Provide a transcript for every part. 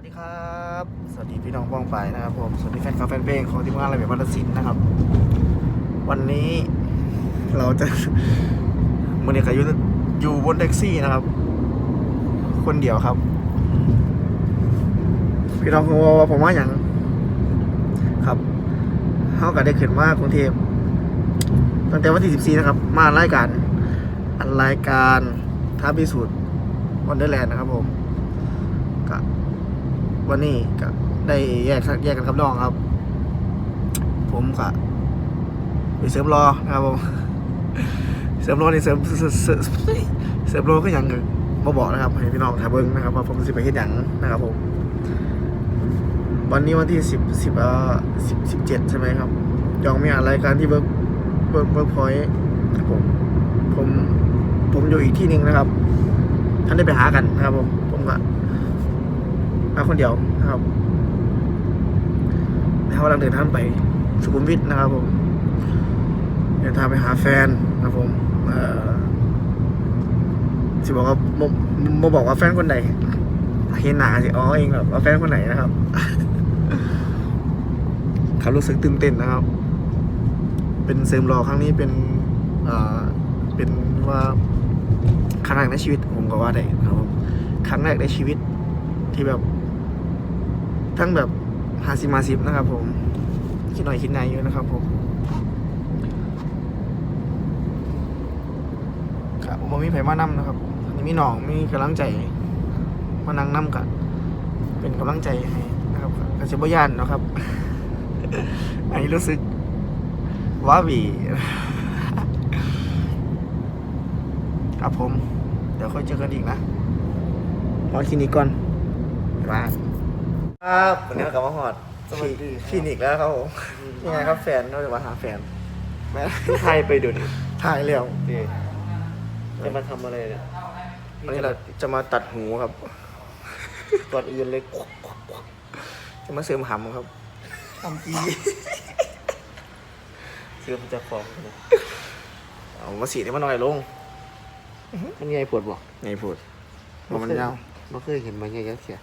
วัสดีครับ สวัสดีพี่น้องป้องไปนะครับผม สวัสดีแฟนคลับแฟนเพลงของทีมงานระเบียบวัฒนศิลป์นะครับ วันนี้เราจะมันเนี่ยก็อยู่อยู่บนแท็กซี่นะครับ คนเดียวครับ พี่น้องคงว่าผมว่าอย่างครับเขาก็ได้ขึ้นมากรุงเทพตั้งแต่วันที่ 14 นะครับ มารายการ อันรายการท้าพิสูจน์วันเดอร์แลนด์นะครับผม วันนี้ก็ได้แยกแยกกันกับน้องครับ ผมก็ไปเสริมรอนะครับผมเสริมรอนี่เสริมเสริมรอก็ยังมาบอกนะครับให้พี่น้องทาเบิ้งนะครับว่าผมสิไปเฮ็ดหยังนะครับผมวันนี้วันที่สิบสิบเอ่อสิบสิบเจ็ดใช่ไหมครับยองมีอะไรายการที่เบิร์กเบิร์กเบิร์กพอยต์ผมผมผมอยู่อีกที่หนึ่งนะครับท่านได้ไปหากันนะครับผมผมก็ มาคนเดียวนะครับแล้วกำลังเดินทางไปสุขุมวิทนะครับผมเดินทางไปหาแฟนนะครับผมเอ่อสิบอกว่าโมบอกว่าแฟนคนไหนเห็นหนาสิอ๋อเองแบบว่าแฟนคนไหนนะครับเขารู้สึกตื่นเต้นนะครับ เป็นเซมรอครั้งนี้เป็นเอ่อเป็นว่าครั้งแรกในชีวิตผมก็ว่าได้ครับผมครั้งแรกในชีวิตที่แบบ ทั้งแบบหาสิมาสิบนะครับ ผม คิดหน่อยคิดในอยู่นะครับ ผมครับผมมีไผมานำนะครับอันนี้มีน้องมีกำลังใจ มานั่งนำกันเป็นกำลังใจให้นะครับกระเชบยานนะครับอันนี้รู้สึกว้าหวีครับผม เดี๋ยวค่อยเจอกันอีกนะรอคลินิกก่อนมา ครับวันนี้เรากลับมาหอดสวัสดีคลินิกแล้วครับผมยังไงครับแฟนเราจะมาหาแฟนแม่ไทยไปดูดิถ่ายเร็วจะมาทำอะไรเนี่ยวันนี้เราจะมาตัดหูครับ ก่อนอื่นเลยจะมาเสริมหำครับทำปีซื้อมาจากของนะเอามาสีให้มันหน่อยลงมันใหญ่ปวดบ่ไงพูดว่ามันยาวไม่เคยเห็นมันใหญ่ยักษ์เสีย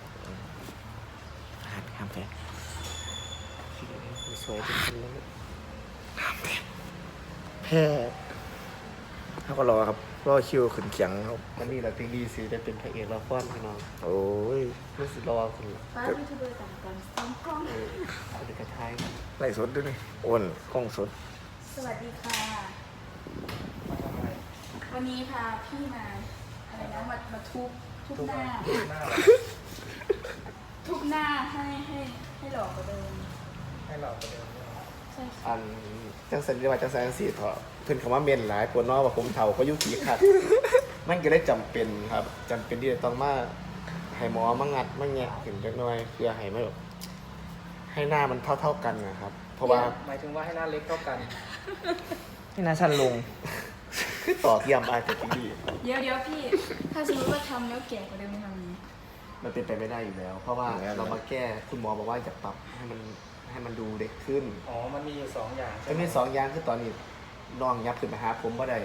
ห้ามแฟนสวยจริงๆแล้วแพทย์เขาก็รอครับรอคิวขึ้นเขียงครับมันนี่แหละเพลงดีสิได้เป็นพระเอกละครพี่น้องโอ้ยรู้สึกรอคุณละฟ้ายูทูบเบอร์ต่างกันซ้อมกล้องเออเอาเด็กกระทายกันไล่สดด้วยนี่โอนกล้องสด สวัสดีค่ะ วันนี้พาพี่มาอะไรนะมามาทุบทุบหน้า ทุบหน้าให้ให้ให้หลอกกว่าเดิมให้เราไปเดินใช่ค่ะอันจังสันจะมาจังสันสีเถอะเพิ่นคำว่าเมนหลายปวดนอกว่าผมเฒ่าก็ยุขีขัด มันก็เลยจำเป็นครับจำเป็นที่จะต้องมาให้หมอมางัดมาแงะขึ้นจักหน่อยเพื่อให้ไม่แบบให้หน้ามันเท่าเท่าๆกันนะครับ เพราะว่าหมายถึงว่าให้หน้าเล็กเท่ากันให้หน้าสั้นลงคือต่อเทียมอาจจะดี เดี๋ยวเดี๋ยวพี่ ถ้าสมมติว่าทำแล้วแก่กว่าเดิมไม่ทำนี้ มันเป็นไปไม่ได้อยู่แล้ว เพราะว่าเรามาแก้คุณหมอบอกว่าจะปรับให้มันให้มันดูเด็กขึ้นอ๋อ มันมีอยู่สองอย่างก็มีสองอย่างคือตอนนี้น้องยับขึ้นมาหาผมบ่ได้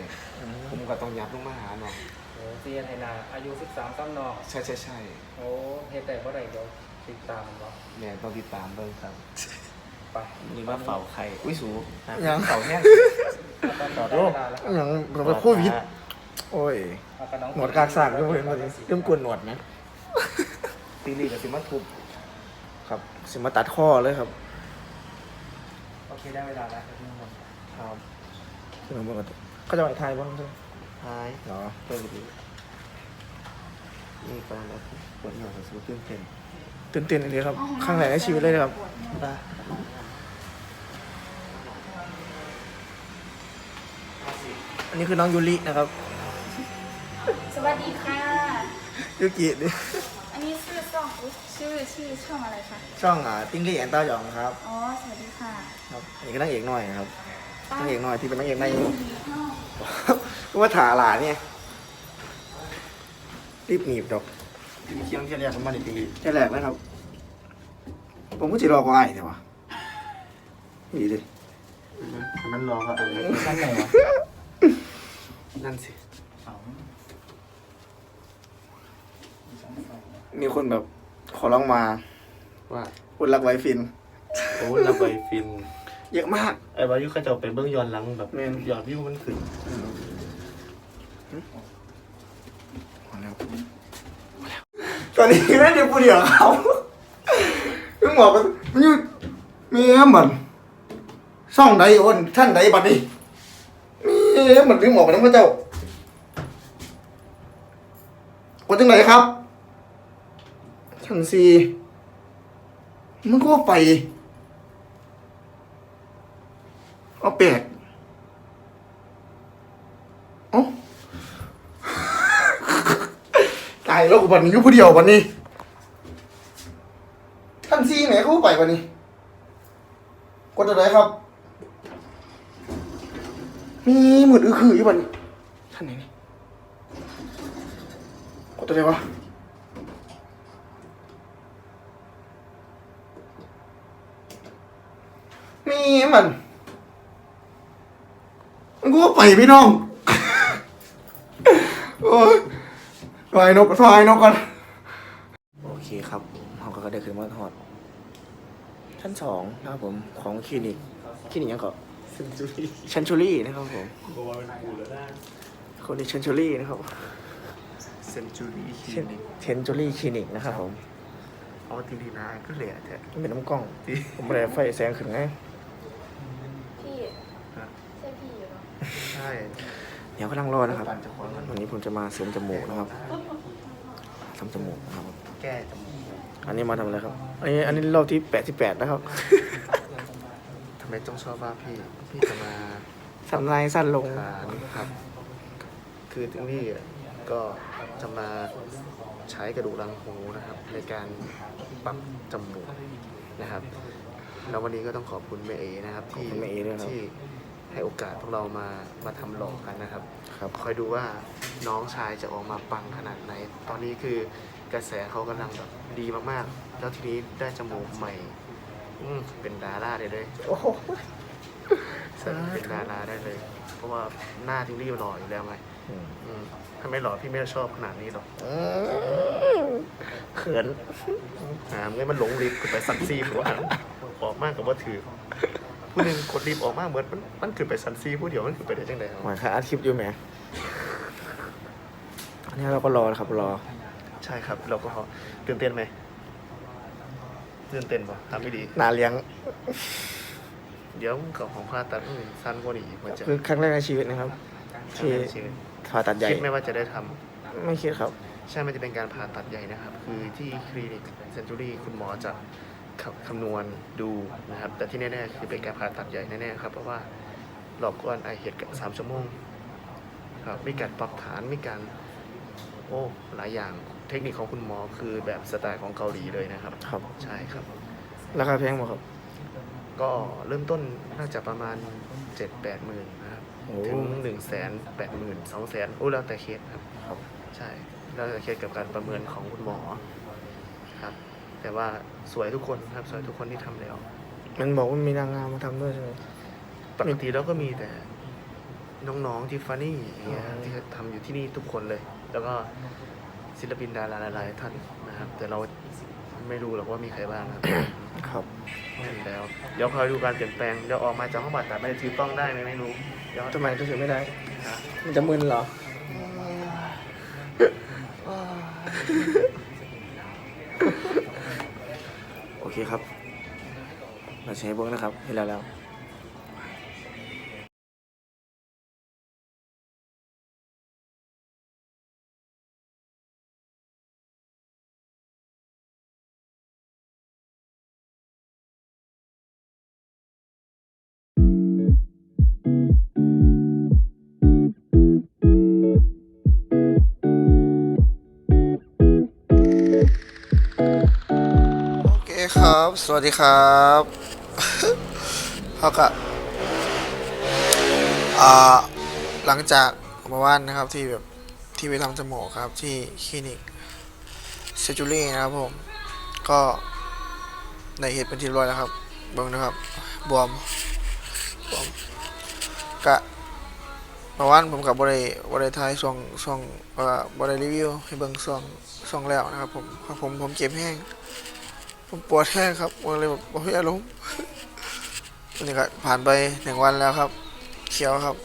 ผมก็ต้องยับลงมาหาน้องโอ้ซีนไฮนา อายุ13ซ้ำนอกใช่ใช่ใช่โอ้เฮดแต่ว่าไรเดี๋ยวติดตามมันวะแม่ต้องติดตามเบิ่งครับไปนี่ว่าเฝ้าไข่อุ้ยสูยัง เฝ้าแห้ง ตอนต่อได้เวลาแล้วอย่างเราไปโควิด โอ้ย เอากับน้องหนวดกากสากด้วยเมื่อกี้เริ่มกวนหนวดนะ ตีนี่กับสิมาทุบครับ สิมาตัดข้อเลยครับโอเคได้เวลาแล้วทุกคนครับขึ้นมาบนกระตุกเขาจะไปไทยบ้างใช่ไหมท้ายเหรอเปิดดูนี่ตอนนั้นปวดหัวสุดตื่นเต้นตื่นเต้นเลยครับครั้งแรกในชีวิตเลยนะครับปวดเนี่ยได้อันนี้คือน้องยูรินะครับ สวัสดีค่ะ ยูกินี่อันนี้ชื่อช่องอุ๊ยชื่อชื่อช่องอะไรคะ ช่องอ่าติ้งลี่แอนต้าหยองครับอ๋อ สวัสดีค่ะครับอันนี้ก็นางเอกหน่อยครับนางเอกหน่อยที่เป็นนางเอกในดีเนอะก็ว่าถาหลาเนี่ยรีบหนีบดอกเคียงเที่ยแรกของมันอีกทีเที่ยแรกนะครับ ผมก็จะรอก็ไอ้เนี่ยวะนี่ดิมันรอครับนั่นไหนวะนั่นสิ สอง มีคนแบบขอร้องมาว่าคุณรักไวฟิน โอ้ระบายฟิน เยอะมาก ไอ้วายุเขาจะเอาไปเบื้องย้อนหลังแบบแม่น ยอดวิวมันขึ้นตอนนี้นั่นเดี๋ยวพูดเดียวเขามึงบอกกันมันอยู่มีเหมือนช่องใดโอนท่านใดบัดนี้มีเหมือนถึงบอกกันนะพระเจ้ากดจังไหนครับ ชั้นสี่มันก็ไป เอาแปลกเอ้าตายแล้วกูบันนี้อยู่ผู้เดียวบันนี้ท่านซีไหนเขาไปบันนี้กดอะไรครับ มีหมืดอือคืออยู่บันนี้ท่านไหนนี่กดอะไรวะ มีมันมันก็ไปพี่น้อง โอ้ยทายนกทายนกกันโอเคครับเราก็ได้ขึ้นมาทอด ชั้นสองนะครับผมของคลินิก คลินิกยังก็เซนจูรี่ชันชูรี่นะครับผมกูว่าเป็นกูแล้วนะคนนี้ชันชูรี่นะครับเซนจูรี่คลิเชนนิกเชนชูรี่คลินิกนะครับผมอ๋อทีนีนาก็เหลือแต่มันเป็นน้ำกล้องที่ผมไม่ได้ไฟแสงขึ้นไง พี่ ฮะ ใช่พี่อยู่เนาะ ใช่ เดี๋ยวกำลังรอนะครับปั่นจะคว้ามันวันนี้ผมจะมาเสริมจมูกนะครับทำจมูกนะครับ แก้จมูกอันนี้มาทำอะไรครับ อันนี้อันนี้รอบที่แปดสิบแปดนะครับทำไมต้องชอบว่าพี่ พี่จะมาทำลายสั้นลงฐานครับ คือที่นี่ก็จะมาใช้กระดูกรังหูนะครับ ในการปรับจมูกนะครับ แล้ววันนี้ก็ต้องขอบคุณแม่เอนะครับที่ขอบคุณแม่เอด้วยครับที่ ให้โอกาสพวกเรามามาทำหลอกกันนะครับ ครับ คอยดูว่าน้องชายจะออกมาปังขนาดไหน ตอนนี้คือกระแสเขากำลังแบบดีมากๆ แล้วทีนี้ได้จมูกใหม่อืมเป็นดาราได้เลยโอ้โหเป็นดาราได้เลย เพราะว่าหน้าที่รีบหล่ออยู่แล้วไงอืมอืมถ้าไม่หล่อพี่ไม่ชอบขนาดนี้หรอกอืมเขินหามงั้นมันหลงลิฟต์ขึ้นไปสันซีผัวออกมากกับว่าถือ ผู้หนึ่งกดลิฟต์ออกมากเหมือนมันมันขึ้นไปสันซีผู้เดียวมันขึ้นไปได้จังไดหมายค่ะอาทิตย์อยู่ไหมอันนี้เราก็รอนะครับรอ ใช่ครับ เราก็ตื่นเต้นไหมตื่นเต้นปะทำไม่ดีนาเลี้ยงเดี๋ยวกับของผ่าตัดอื่นสั้นกว่านี้มันจะคือครั้งแรกในชีวิตนะครับที่ชีวิตผ่าตัดใหญ่คิดไหมว่าจะได้ทำไม่คิดครับ ใช่ มันจะเป็นการผ่าตัดใหญ่นะครับ คือที่คลินิกเซนจูรี่คุณหมอจะคำ คำนวณดูนะครับ แต่ที่แน่ๆคือเป็นการผ่าตัดใหญ่แน่ๆครับเพราะว่าหลอกก้อนไอเหตุกับสามชั่วโมงครับมีการปรับฐานมีการโอ้หลายอย่างเทคนิคของคุณหมอคือแบบสไตล์ของเกาหลีเลยนะครับ ครับใช่ครับ ราคาแพงไหมครับ ก็เริ่มต้นน่าจะประมาณเจ็ดแปดหมื่นนะครับโอ้ ถึงหนึ่งแสนแปดหมื่นสองแสนโอ้แล้วแต่เคสครับ ครับ ใช่แล้วแต่เคสกับการประเมินของคุณหมอครับ แต่ว่าสวยทุกคนครับ สวยทุกคนที่ทำแล้ว มันบอกว่ามีนางงามมาทำด้วยใช่ไหม ปกติแล้วก็มีแต่น้องๆที่ฟานี่อย่างเงี้ยอ๋อที่ทำอยู่ที่นี่ทุกคนเลย แล้วก็ศิลปินดาราหลายๆท่านนะครับ แต่เราไม่รู้หรอกว่ามีใครบ้างครับ ครับ นั่นแล้ว เดี๋ยวคอยดูการเปลี่ยนแปลง เดี๋ยวออกมาจากห้องผ่าตัดไม่ได้ถือกล้องได้ไหมไม่รู้ เดี๋ยวทำไมจะถือไม่ได้หามันจะมึนเหรอ โอเคครับ มาใช้เบิ้งนะครับ ให้แล้วแล้ว สวัสดีครับเขาก็อ่าหลังจากเมื่อวานนะครับที่แบบที่ไปทำจมูกครับที่คลินิกเซจูรี่นะครับผม ก็ในเหตุเป็นที่ร้อยแล้วครับเบิ่งนะครับ บวมบวมกะเมื่อวานผมกับบริบริทายช่งช่งเอ่อบริรีวิวให้เบิ่งช่งช่งแล้วนะครับผมเพราะผมผมเจ็บแห้ง ผมปวดแห้งครับผมเลยแบบโอ้ยอารมณ์วันนี้ก็ผ่านไปหนึ่งวันแล้วครับ เขียวครับ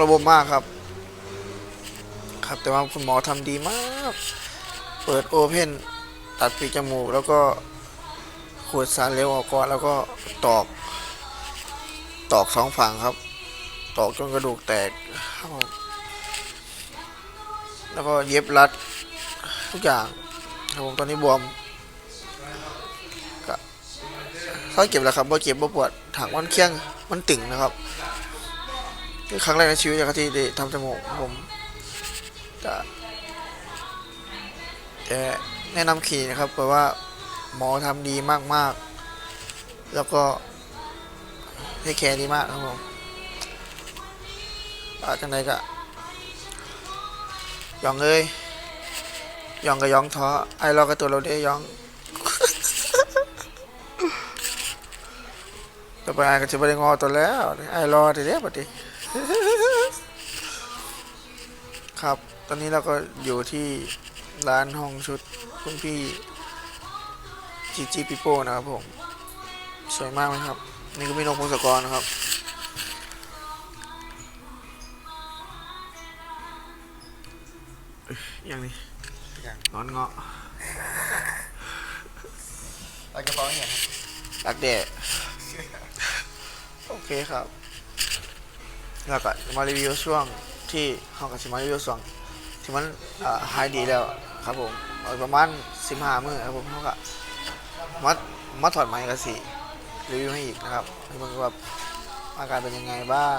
ระบบมากครับ ครับแต่ว่าคุณหมอทำดีมาก เปิดโอเพนตัดปีกจมูก แล้วก็ขูดสารเลวออกก่อนแล้วก็ตอก ตอกสองฝั่งครับ ตอกจนกระดูกแตกแล้วก็เย็บรัดทุกอย่างครับผมตอนนี้บวม เขาเก็บแล้วครับบ่เจ็บบ่ปวดถังมันเคียงมันตึงนะครับครั้งแรกในชีวิตนะครับที่ได้ทำจมูกผมก็แต่แนะนำคลินิกนะครับเพราะว่าหมอทำดีมากๆ แล้วก็ให้แคร์ดีมากครับผมอาจังไดก็ยองเอ้ยยองกับยองท้อไอ้รอกับตัวเราได้ยอง ต่อไปไอ้ก็จะไปได้งอตัวแล้วไอ้รอเดี๋ยวปฏิครับ ตอนนี้เราก็อยู่ที่ร้านห้องชุดคุณพี่จีจีปิโป้นะครับผม สวยมากไหมครับ นี่ก็มีนกพงศกรนะครับอย่างนี้อย่างนอนเงาะเอากระเป๋าเนี่ยครับรักแดดโอ เคครับแล้วก็มารีวิวช่วงที่เขากับชิมารีวิวช่วงที่มันหายดีแล้วครับผมประมาณสิบห้ามื้อครับผมเขาก็มามาถอดไม้กันสิรีวิวให้อีกนะครับให้มันว่าอาการเป็นยังไงบ้าง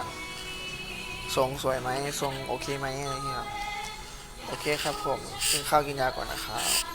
ทรงสวยไหมทรงโอเคไหมอะไรอย่างเงี้ยครับโอเคครับผมกินข้าวกินยาก่อนนะครับ